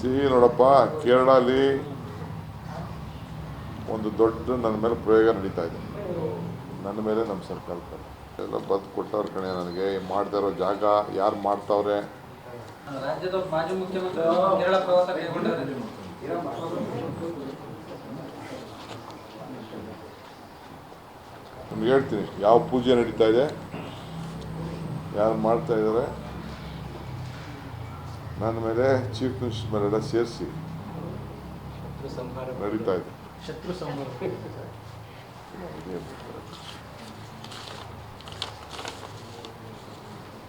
C ನೋಡಪ್ಪ ಕೇರಳಲ್ಲಿ ಒಂದು ದೊಡ್ಡ ನನ್ನ ಮೇಲೆ ಪ್ರಯೋಗ ನಡೀತಾ ಇದೆ. ನನ್ನ ಮೇಲೆ ನಮ್ಮ ಸರ್ಕಾರ ಎಲ್ಲ ಬದು ಕೊಟ್ಟವ್ರ ಕಣೆ ನನಗೆ ಮಾಡ್ತಾ ಇರೋ ಜಾಗ ಯಾರು ಮಾಡ್ತಾವ್ರೆ? ನಿಮ್ಗೆ ಹೇಳ್ತೀನಿ ಯಾವ ಪೂಜೆ ನಡೀತಾ ಇದೆ ಯಾರು ಮಾಡ್ತಾ ಇದ್ದಾರೆ ನನ್ನ ಮೇಲೆ ಚೀಫ್ ಮಿನಿಸ್ಟರ್ ಮೇಲೆಲ್ಲ ಸೇರಿಸಿ ನಡೀತಾ ಇದೆ ಶತ್ರು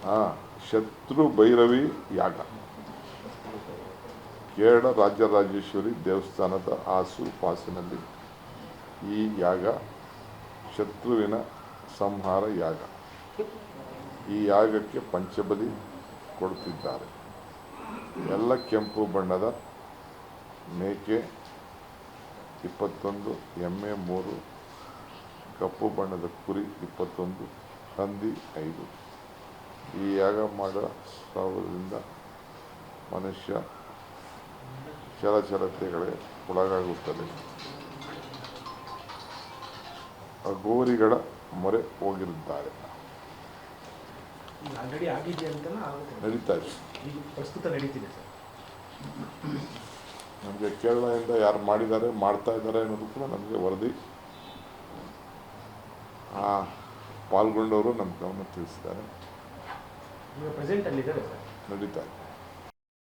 ಹಾಂ ಶತ್ರು ಭೈರವಿ ಯಾಗ. ಕೇರಳ ರಾಜರಾಜೇಶ್ವರಿ ದೇವಸ್ಥಾನದ ಆಸು ಪಾಸಿನಲ್ಲಿ ಈ ಯಾಗ ಶತ್ರುವಿನ ಸಂಹಾರ ಯಾಗ. ಈ ಯಾಗಕ್ಕೆ ಪಂಚಬಲಿ ಕೊಡುತ್ತಿದ್ದಾರೆ ಎಲ್ಲ ಕೆಂಪು ಬಣ್ಣದ, ಮೇಕೆ, ಇಪ್ಪತ್ತೊಂದು, ಎಮ್ಮೆ ಮೂರು, ಕಪ್ಪು ಬಣ್ಣದ ಕುರಿ ಇಪ್ಪತ್ತೊಂದು, ಹಂದಿ ಐದು. ಈ ಯಾಗ ಮಾಡೋ ಸಾವಿರದಿಂದ ಮನುಷ್ಯ ಚಲಚಲತೆಗಳೇ ಒಳಗಾಗುತ್ತದೆ ಅಗೋರಿಗಳ ಮೊರೆ ಹೋಗಿರುತ್ತಾರೆ. ಆಲ್ರೆಡಿ ಆಗಿದೆ ಅಂತಲೂ ಆಗುತ್ತೆ. ನಡೀತಾ ಇದೆ. ಈಗ ಪ್ರಸ್ತುತ ನಡೀತಿದೆ ಸರ್. ನಮಗೆ ಕೇರಳದಿಂದ ಯಾರು ಮಾಡಿದ್ದಾರೆ ಮಾಡ್ತಾ ಇದ್ದಾರೆ ಅನ್ನೋದು ಕೂಡ ನಮಗೆ ವರದಿ. ಆ, ಪಾಲ್ಗೊಂಡವರು ನಮ್ಮ ಗಮನ ತಿಳಿಸಿದ್ದಾರೆ. ಈಗ ಪ್ರೆಸೆಂಟ್ ಅಲ್ಲಿದ್ದಾರೆ ಸರ್. ನಡೀತಾ ಇದೆ.